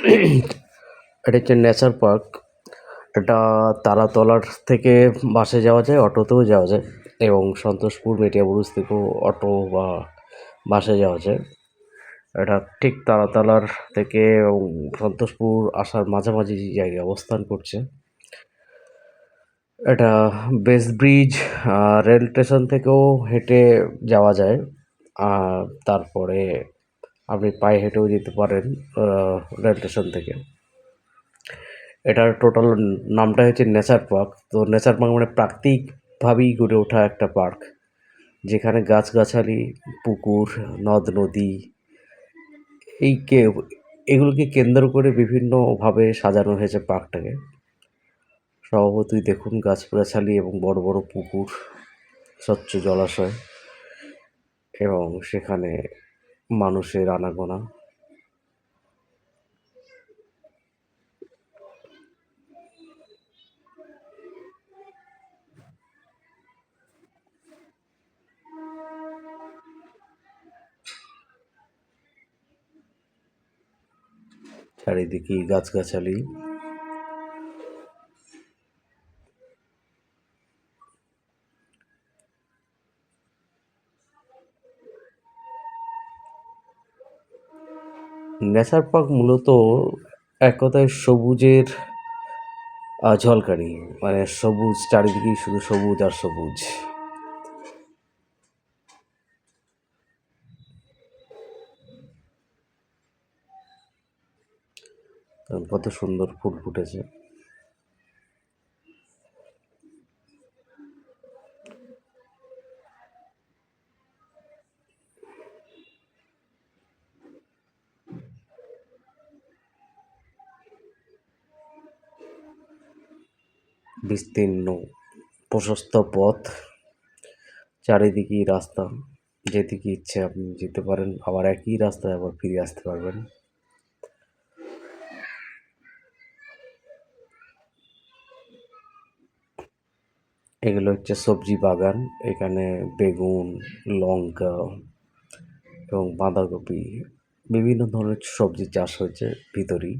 এটা হচ্ছে nature park এটা তারাতলার থেকে বাসে যাওয়া যায়, অটোতেও যাওয়া যায় এবং সন্তোষপুর মেটিয়াবুরুজ থেকেও অটো বা বাসে যাওয়া যায়। এটা ঠিক তারাতলার থেকে এবং সন্তোষপুর আসার মাঝামাঝি জায়গায় অবস্থান করছে। এটা বেস ব্রিজ রেল স্টেশন থেকেও হেঁটে যাওয়া যায়। আর তারপরে আপনি পায়ে হেঁটেও যেতে পারেন রেল স্টেশন থেকে। এটার টোটাল নামটা হচ্ছে নেচার পার্ক। তো নেচার পার্ক মানে প্রাকৃতিকভাবেই গড়ে ওঠা একটা পার্ক, যেখানে গাছগাছালি, পুকুর, নদ, নদী, এই কে, এগুলোকে কেন্দ্র করে বিভিন্নভাবে সাজানো হয়েছে পার্কটাকে। স্বভাবতই দেখুন, গাছগাছালি এবং বড় বড় পুকুর, স্বচ্ছ জলাশয় এবং সেখানে মানুষের আনাগোনা। চারিদিকে গাছগাছালি। নেচার পার্ক মূলত এক কথায় সবুজের ঝলকারি মানে সবুজ, চারিদিকেই শুধু সবুজ আর সবুজ। কত সুন্দর ফুল ফুটেছে। বিস্তীর্ণ, প্রশস্ত পথ, চারিদিকেই রাস্তা। যেদিকে ইচ্ছে আপনি যেতে পারেন, আবার একই রাস্তায় আবার ফিরে আসতে পারবেন। এগুলো হচ্ছে সবজি বাগান। এখানে বেগুন, লঙ্কা এবং বাঁধাকপি, বিভিন্ন ধরনের সবজি চাষ হয়েছে ভিতরেই।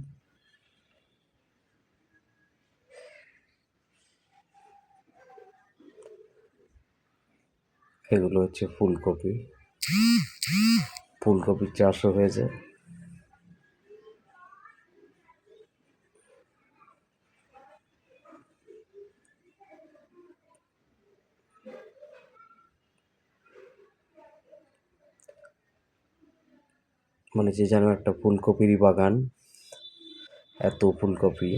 এগুলো হচ্ছে ফুলকপি। ফুলকপির চাষও হয়েছে। মানে যে যেন একটা ফুলকপিরই বাগান, এত ফুলকপি,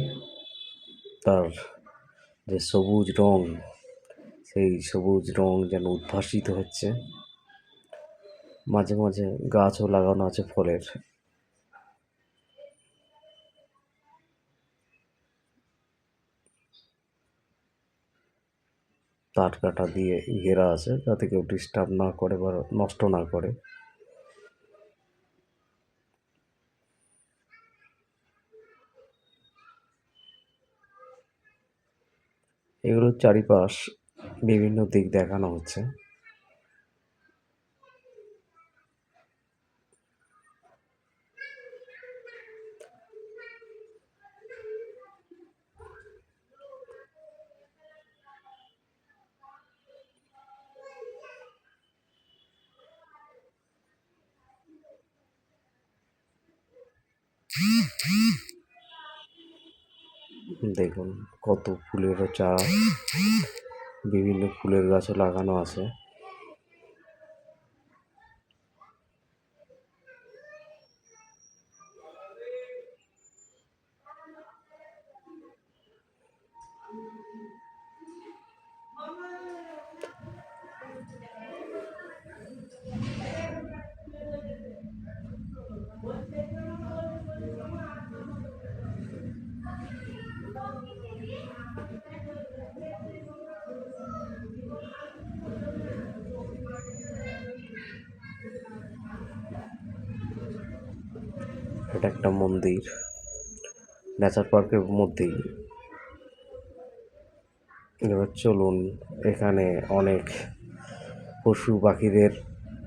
তার যে সবুজ রং সেই সবুজ রং যেন উদ্ভাসিত হচ্ছে। মাঝে মাঝে গাছও লাগানো আছে ফলের। তার কাটা দিয়ে ঘেরা আছে যাতে কেউ ডিস্টার্ব না করে বা নষ্ট না করে। এগুলোর চারিপাশ বিভিন্ন দিক দেখানো হচ্ছে। দেখুন কত ফুলেরও চারা। বিভিন্ন ফুলের গাছও লাগানো আছে। নেচার পার্কের মধ্যেই। এবার চলুন, এখানে অনেক পশু পাখিদের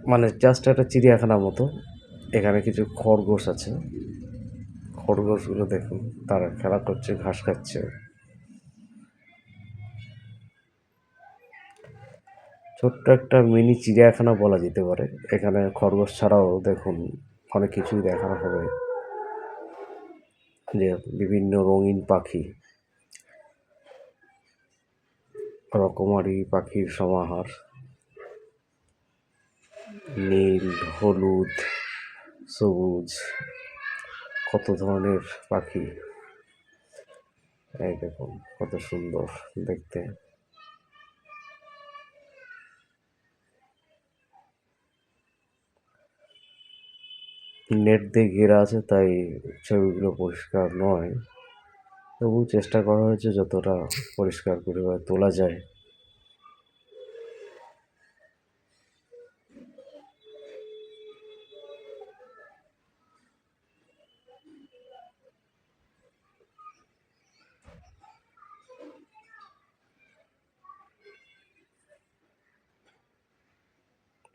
মানে জাস্ট একটা চিড়িয়াখানার মতো। এখানে কিছু খরগোশ আছে। খরগোশগুলো দেখুন, তারা খেলা করছে, ঘাস খাচ্ছে। ছোট্ট একটা মিনি চিড়িয়াখানা বলা যেতে পারে। এখানে খরগোশ ছাড়াও দেখুন, অনেক কিছুই দেখানো হবে। যে বিভিন্ন রঙিন পাখি। রকমারি পাখির সমাহার। নীল, হলুদ, সবুজ, কত ধরনের পাখি। এই দেখুন, কত সুন্দর দেখতে। নেট দিয়ে ঘেরা আছে, তাই ছবিগুলো পরিষ্কার নয়। তবু চেষ্টা করা হয়েছে যতটা পরিষ্কার করে তোলা যায়।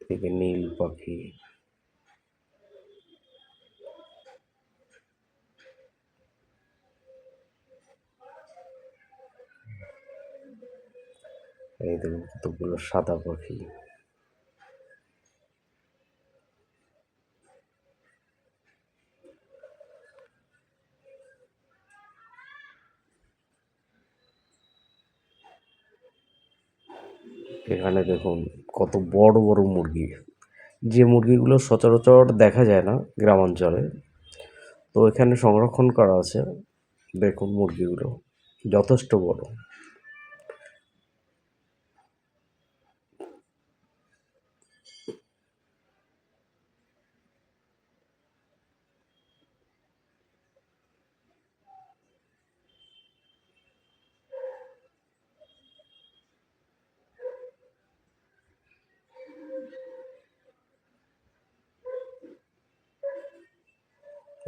এদিকে নীল পাখি। এই দেখুন কতগুলো সাদা পাখি। এখানে দেখুন কত বড় বড় মুরগি। যে মুরগিগুলো সচরাচর দেখা যায় না গ্রামাঞ্চলে। তো এখানে সংরক্ষণ করা আছে। দেখুন মুরগিগুলো, যথেষ্ট বড়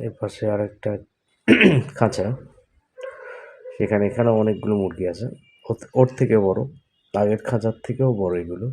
এর পাশে আরেকটা খাঁচা। সেখানে এখানেও অনেকগুলো মুরগি আছে। ওর থেকে বড়। আগের খাঁচার থেকেও বড় এগুলো।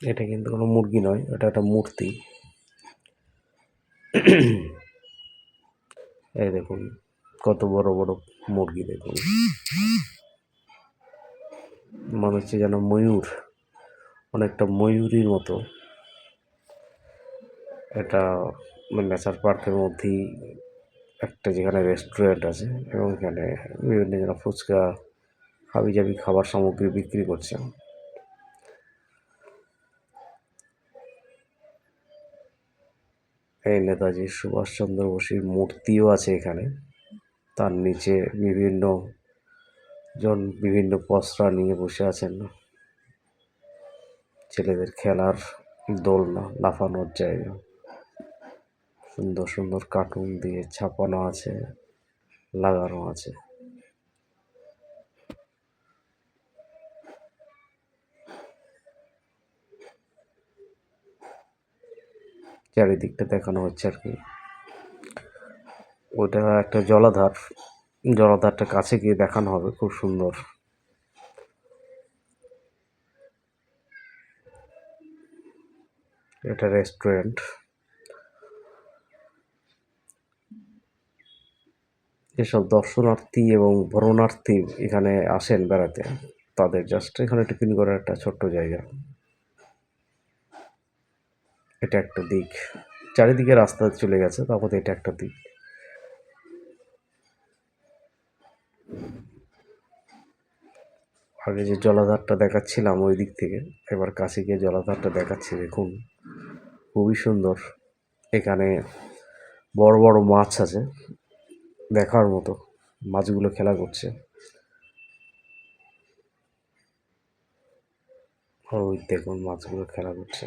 এটা কিন্তু কোনো মুরগি নয়, এটা একটা মূর্তি। এই দেখুন, কত বড় বড় মুরগি দেখুন। মনে হচ্ছে যেন ময়ূর, অনেকটা ময়ূরীর মতো। এটা নেচার পার্কের মধ্যেই একটা যেখানে রেস্টুরেন্ট আছে, এবং এখানে বিভিন্ন যেন ফুচকা হাবি জাবি খাবার সামগ্রী বিক্রি করছে। নেতাজি সুভাষচন্দ্র বসুর মূর্তিও আছে এখানে। তার নিচে বিভিন্ন জন বিভিন্ন পসরা নিয়ে বসে আছেন। ছেলেদের খেলার দোলনা লাফানোর জায়গা। সুন্দর সুন্দর কার্টুন দিয়ে ছাপানো আছে, লাগানো আছে। চারিদিকটা দেখানো হচ্ছে আর কি। ওটা একটা জলাধার। জলাধারটা কাছে গিয়ে দেখানো হবে, খুব সুন্দর। এটা রেস্টুরেন্ট। যেসব দর্শনার্থী এবং ভ্রমণার্থী এখানে আসেন বেড়াতে। তাদের জাস্ট এখানে টিফিন করার একটা ছোট্ট জায়গা। এটা একটা দিক। চারিদিকে রাস্তা চলে গেছে, তারপরে এটা একটা দিক। আগে যে জলাধারটা দেখাচ্ছিলাম ওই দিক থেকে, এবার কাছে গিয়ে জলাধারটা দেখাচ্ছি, দেখুন। খুবই সুন্দর। এখানে বড় বড় মাছ আছে, দেখার মতো। মাছগুলো খেলা করছে। ওই দেখুন মাছগুলো খেলা করছে।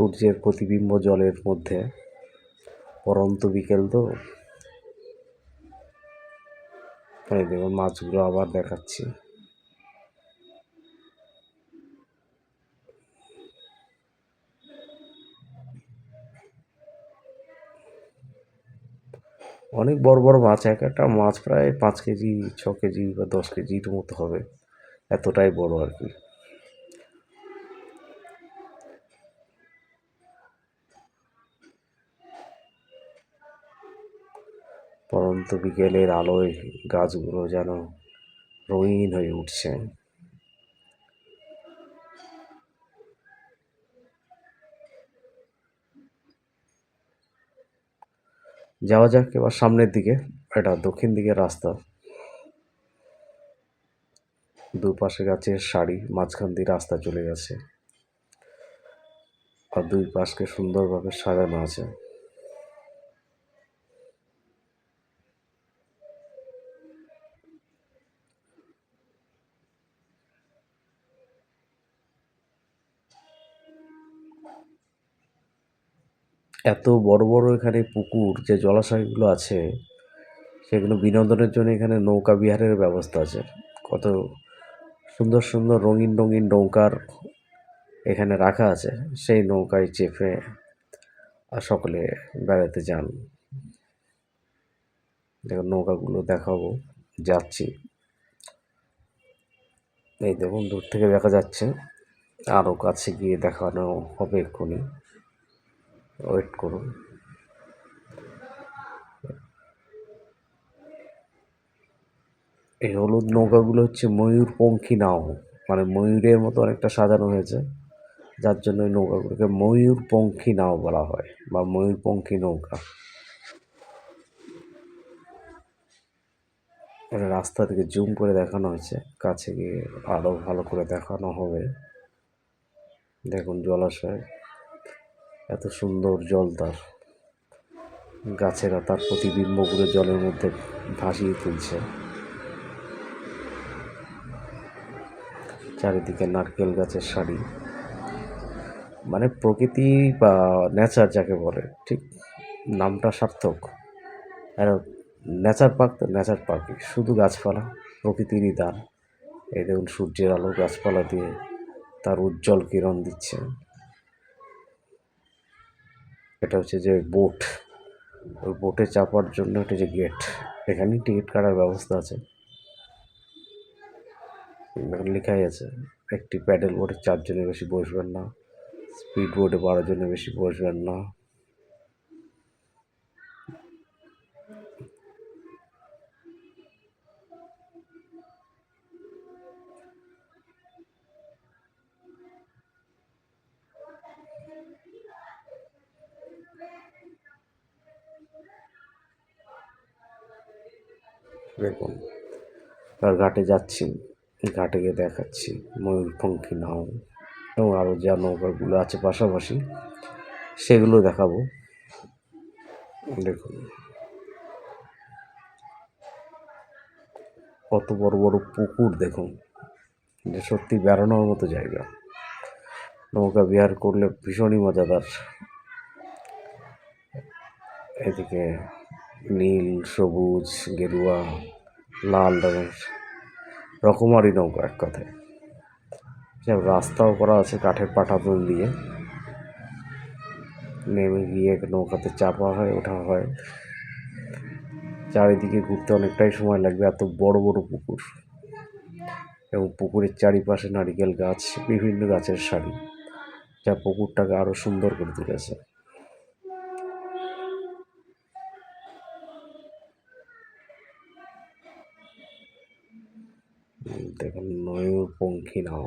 সূর্যের প্রতিবিম্ব জলের মধ্যে। পরন্ত বিকেল তো। দেখুন মাছগুলো আবার দেখাচ্ছি। অনেক বড় বড় মাছ, এক একটা মাছ প্রায় পাঁচ কেজি, ছ কেজি বা দশ কেজির মতো হবে। এতটাই বড় আর কি। পরন্ত বিকেলের আলোয় গাছগুলো যেন রঙিন হয়ে উঠছে। যাওয়া যাক এবার সামনের দিকে, এটা দক্ষিণ দিকের রাস্তা। দুপাশে গাছের সারি, মাঝখান দিয়ে রাস্তা চলে গেছে। আর দুই পাশকে সুন্দরভাবে সাজানো আছে। এত বড় বড় এখানে পুকুর, যে জলাশয়গুলো আছে, সেগুলো বিনোদনের জন্য এখানে নৌকা বিহারের ব্যবস্থা আছে। কত সুন্দর সুন্দর রঙিন রঙিন নৌকার এখানে রাখা আছে। সেই নৌকায় চেপে সকলে বেড়াতে যান। দেখুন নৌকাগুলো দেখাবো, যাচ্ছি। এই দেখুন, দূর থেকে দেখা যাচ্ছে। আরও কাছে গিয়ে দেখানো হবে এক্ষুনি। ওয়েট করুন। এই হলুদ নৌকাগুলো হচ্ছে ময়ূরপঙ্খী নাও মানে ময়ূরের মতো অনেকটা সাজানো হয়েছে। যার জন্য এই নৌকাগুলোকে ময়ূরপঙ্খী নাও বলা হয়, বা ময়ূরপঙ্খী নৌকা। এটা রাস্তা থেকে জুম করে দেখানো হয়েছে, কাছে গিয়ে আরও ভালো করে দেখানো হবে। দেখুন জলাশয়। এত সুন্দর জল তার। গাছেরা তার প্রতিবিম্বগুলো জলের মধ্যে ভাসিয়ে তুলছে। চারিদিকে নারকেল গাছের সারি। মানে প্রকৃতি বা নেচার যাকে বলে, ঠিক? নামটা সার্থক। আর নেচার পার্ক তো নেচার পার্কই শুধু গাছপালা, প্রকৃতিরই দান। এই দেখুন সূর্যের আলো গাছপালা দিয়ে তার উজ্জ্বল কিরণ দিচ্ছে। এটা হচ্ছে যে বোট ওই বোটে চাপার জন্য একটা যে গেট এখানেই টিকিট কাটার ব্যবস্থা আছে। এখানে লেখাই আছে, একটি প্যাডেল বোটে চারজনের বেশি বসবেন না স্পিড বোটে বারো জনের বেশি বসবেন না। আর ঘাটে যাচ্ছি। ঘাটে গিয়ে দেখাচ্ছি ময়ূরপঙ্খী নাও। এবং আরও যা নৌকাগুলো আছে পাশাপাশি, সেগুলো দেখাবো। দেখুন। কত বড় বড় পুকুর দেখুন। যে সত্যি বেড়ানোর মতো জায়গা। নৌকা বিহার করলে ভীষণই মজাদার। এদিকে নীল, সবুজ, গেরুয়া লাল রঙের রকমারি নৌকা এক কথায়। রাস্তাও করা আছে কাঠের পাটাতন দিয়ে। নেমে গিয়ে নৌকাতে চাপা হয়, ওঠা হয়। চারিদিকে ঘুরতে অনেকটাই সময় লাগবে, এত বড় বড় পুকুর। এবং পুকুরের চারিপাশে নারিকেল গাছ, বিভিন্ন গাছের সারি যা পুকুরটাকে আরও সুন্দর করে তুলেছে। দেখুন ময়ূরপঙ্খী নাও।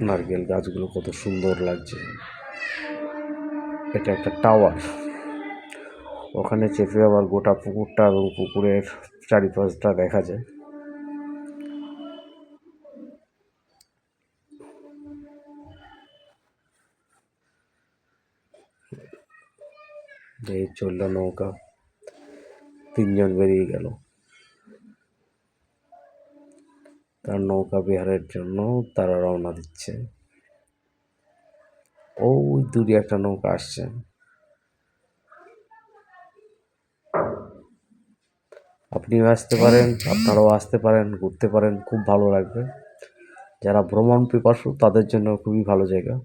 নারকেল গাছগুলো কত সুন্দর লাগছে। এটা একটা টাওয়ার। ওখানে চেপে আবার গোটা পুকুরটা এবং পুকুরের চারিপাশটা দেখা যায়। এই চলল নৌকা। তিনজন বেরিয়ে গেল। তার নৌকা বিহারের জন্য তারা রওনা দিচ্ছে। ওই দূরে একটা নৌকা আসছে। আপনিও আসতে পারেন, আপনারাও আসতে পারেন, ঘুরতে পারেন, খুব ভালো লাগবে। যারা ভ্রমণ পিপাসু, তাদের জন্য খুবই ভালো জায়গা।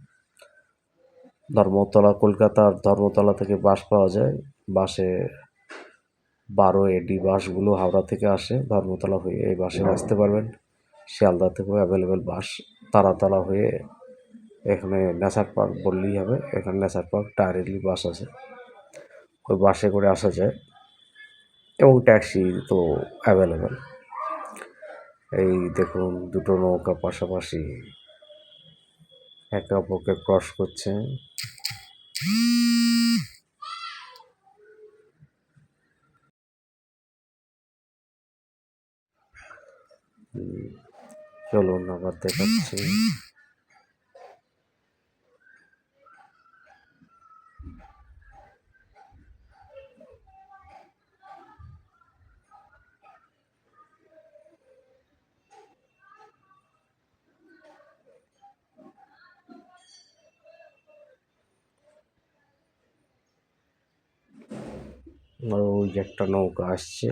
ধর্মতলা, কলকাতার ধর্মতলা থেকে বাস পাওয়া যায়। বাসে বারো এডি বাসগুলো হাওড়া থেকে আসে ধর্মতলা হয়ে এই বাসে আসতে পারবেন। শিয়ালদা থেকেও অ্যাভেলেবেল বাস তারাতলা হয়ে এখানে নেশার পার্ক বললেই হবে, এখানে নেশার পার্ক ডাইরেক্টলি বাস আছে। ওই বাসে করে আসা যায় এবং ট্যাক্সি তো অ্যাভেলেবেল এই দেখুন দুটো নৌকা পাশাপাশি একে অপরকে ক্রস করছে। চলুন আবার দেখাচ্ছি। ওই একটা নৌকা আসছে।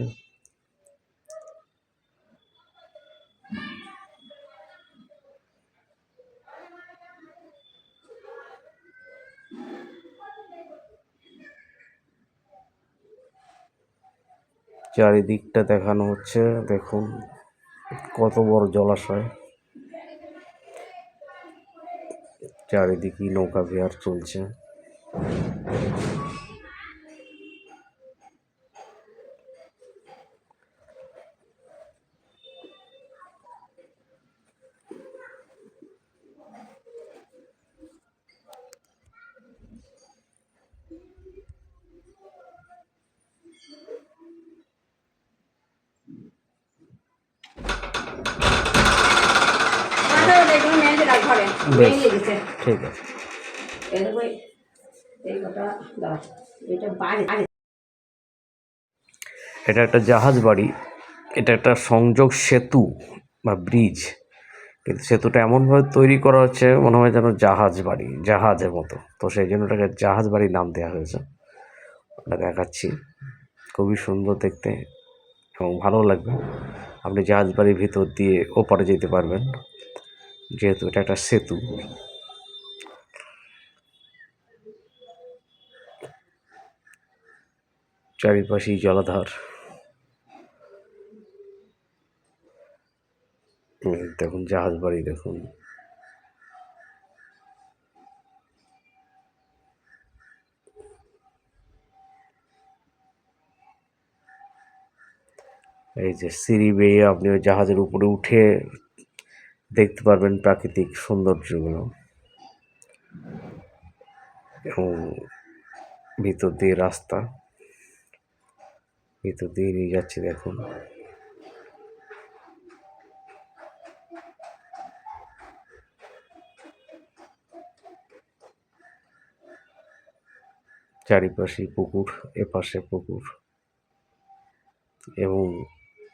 চারিদিকটা দেখানো হচ্ছে দেখুন কত বড় জলাশয়। চারিদিকে নৌকা বিহার চলছে। বেশ ঠিক আছে। এটা একটা জাহাজ বাড়ি এটা একটা সংযোগ সেতু বা ব্রিজ কিন্তু সেতুটা এমনভাবে তৈরি করা হচ্ছে মনে হয় যেন জাহাজ বাড়ি জাহাজের মতো। তো সেই জন্য এটাকে জাহাজ বাড়ির নাম দেওয়া হয়েছে। ওটা দেখাচ্ছি। খুবই সুন্দর দেখতে এবং ভালো লাগবে। আপনি জাহাজ বাড়ির ভিতর দিয়ে ওপারে যেতে পারবেন। যেহেতু এটা একটা সেতু। চারিপাশেই জলাধার। দেখুন, জাহাজ বাড়ি দেখুন। এই যে সিঁড়ি বেয়ে আপনি ওই জাহাজের উপরে উঠে দেখতে পারবেন প্রাকৃতিক সৌন্দর্যগুলো। এবং ভিতর দিয়ে রাস্তা। ভিতর দিয়ে নিয়ে যাচ্ছে দেখুন। চারিপাশে পুকুর, এপাশে পুকুর। এবং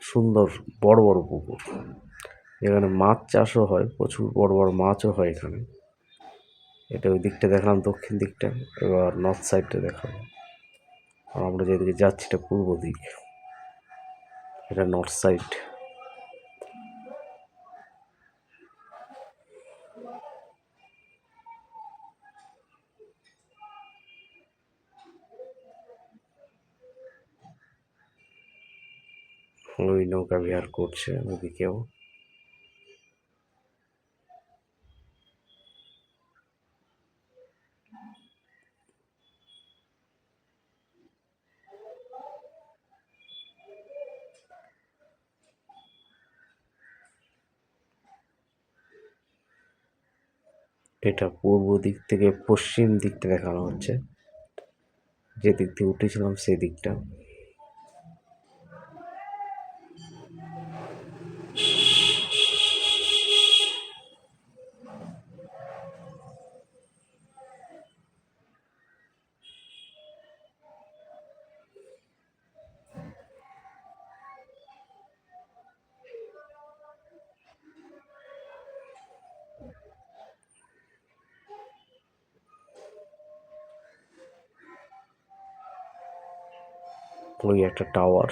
সুন্দর বড় বড় পুকুর। এখানে মাছ চাষও হয়, প্রচুর বড় বড় মাছও হয় এখানে। এটা ওই দিকটা দেখলাম, দক্ষিণ দিকটা, এবার নর্থ সাইডটা দেখাবো। আর আমরা যেদিকে যাচ্ছি, এটা পূর্ব দিক। এটা নর্থ সাইড ওই নৌকা বিহার করছে ওদিকেও এটা পূর্ব দিক থেকে পশ্চিম দিকটা দেখানো হচ্ছে। যে দিক দিয়ে উঠেছিলাম সেই দিকটা। একটা টাওয়ার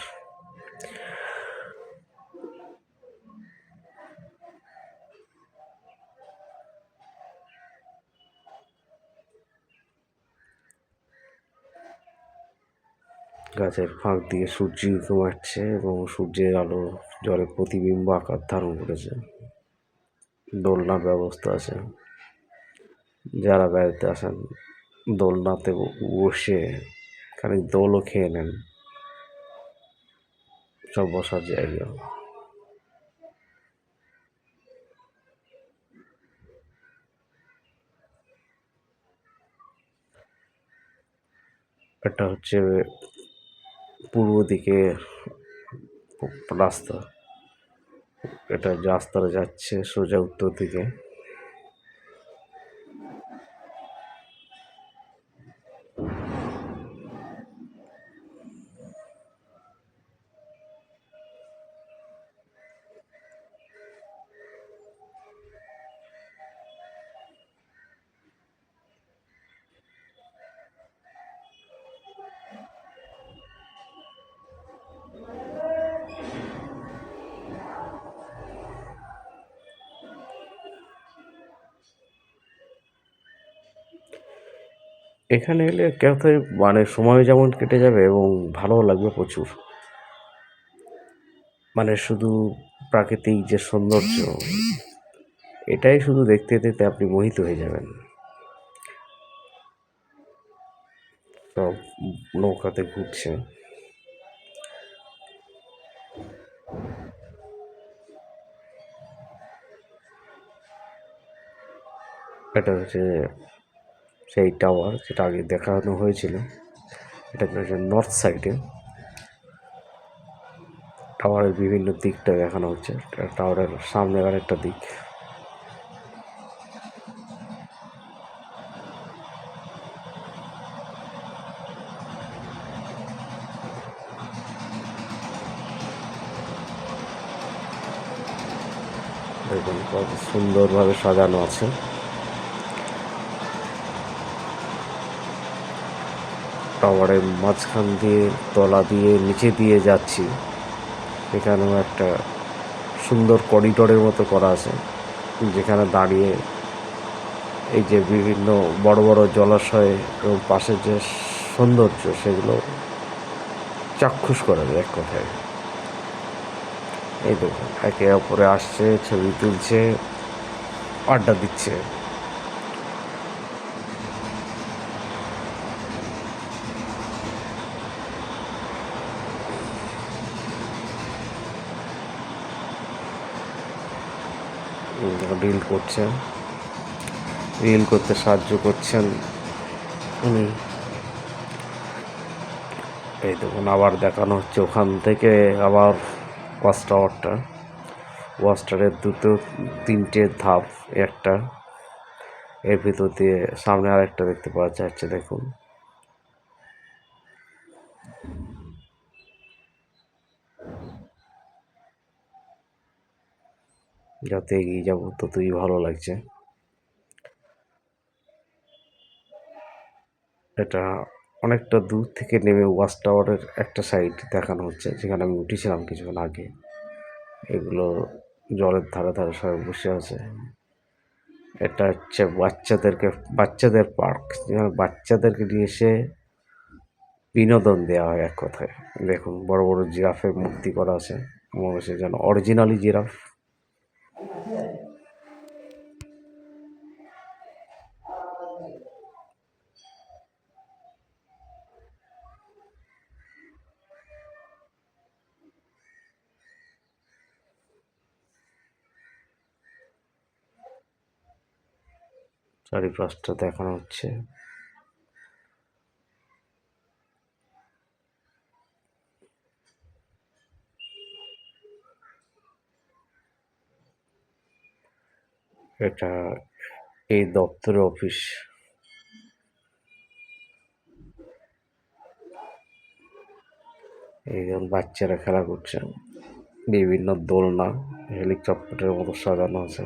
গাছের ফাঁক দিয়ে সূর্য মারছে এবং সূর্যের আলো জলে প্রতিবিম্ব আকার ধারণ করেছে। দোলনার ব্যবস্থা আছে। যারা বেড়াতে আসেন, দোলনাতে বসে খানিক দোলও খেয়ে নেন। সব বসার জায়গা। এটা হচ্ছে পূর্ব দিকে রাস্তা। এটা রাস্তাটা যাচ্ছে সোজা উত্তর দিকে। এখানে এলে ক্যাফে মানে সময় যেমন কেটে যাবে এবং ভালোও লাগবে প্রচুর। মানে শুধু প্রাকৃতিক যে সৌন্দর্য, এটাই শুধু দেখতে দেখতে আপনি মোহিত হয়ে যাবেন। সব নৌকাতে ঘুরছে। এটা হচ্ছে সেই টাওয়ার যেটা আগে দেখানো হয়েছিল, এটা নর্থ সাইডে টাওয়ারের বিভিন্ন দিকটা দেখানো হচ্ছে টাওয়ারের সামনে আরেকটা দিক। সুন্দরভাবে সাজানো আছে। টাওয়ারের মাঝখান দিয়ে, তলা দিয়ে, নিচে দিয়ে যাচ্ছি। এখানেও একটা সুন্দর করিডোরের মতো করা আছে, যেখানে দাঁড়িয়ে এই যে বিভিন্ন বড় বড় জলাশয় এবং পাশের যে সৌন্দর্য, সেগুলো চাক্ষুষ করা যায় এক কথায়। এই দেখুন, একে অপরে আসছে, ছবি তুলছে, আড্ডা দিচ্ছে। রিল করছেন। রিল করতে সাহায্য করছেন। উনি এই দেখুন, আবার দেখানো হচ্ছে ওখান থেকে আবার ওয়াচ টাওয়ারটা ওয়াচ টাওয়ারের দুটো, তিনটে ধাপ, একটা। এর ভিতর দিয়ে সামনে আরেকটা দেখতে পাওয়া যাচ্ছে, দেখুন। যত এগিয়ে যাব, ততই ভালো লাগছে। এটা অনেকটা দূর থেকে নেমে ওয়াচ টাওয়ারের একটা সাইড দেখানো হচ্ছে, যেখানে আমি উঠেছিলাম কিছুক্ষণ আগে। এগুলো জলের ধারে ধারে সবাই বসে আছে। এটা হচ্ছে বাচ্চাদেরকে, বাচ্চাদের পার্ক। যেখানে বাচ্চাদেরকে নিয়ে এসে বিনোদন দেওয়া হয় এক কথায়। দেখুন, বড় বড় জিরাফের মূর্তি করা আছে। মনে হচ্ছে যেন অরিজিনালি জিরাফ। চারিপাশটা দেখানো হচ্ছে। এটা এই দপ্তরের অফিস। এই যেমন বাচ্চারা খেলা করছে, বিভিন্ন দোলনা, হেলিকপ্টারের মতো সাজানো আছে।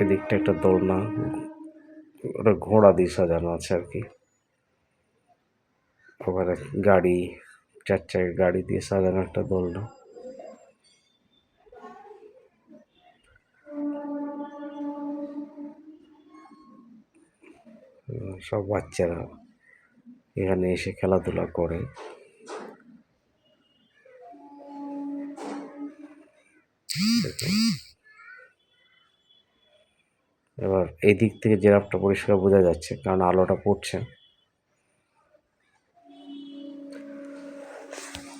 এদিকটা একটা দোলনা, ওটা ঘোড়া দিয়ে সাজানো আছে আর কি। ওখানে গাড়ি চার চাকা গাড়ি দিয়ে সাজানো একটা দোলনা। সব বাচ্চারা এখানে এসে খেলাধুলা করে। এবার এই দিক থেকে জেরাফটা পরিষ্কার বোঝা যাচ্ছে, কারণ আলোটা পড়ছে।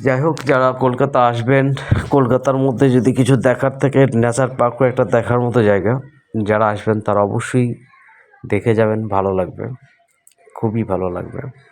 যাই হোক, যারা কলকাতা আসবেন, কলকাতার মধ্যে যদি কিছু দেখার থেকে নেচার পার্কও একটা দেখার মতো জায়গা। যারা আসবেন, তারা অবশ্যই দেখে যাবেন, ভালো লাগবে। খুবই ভালো লাগবে।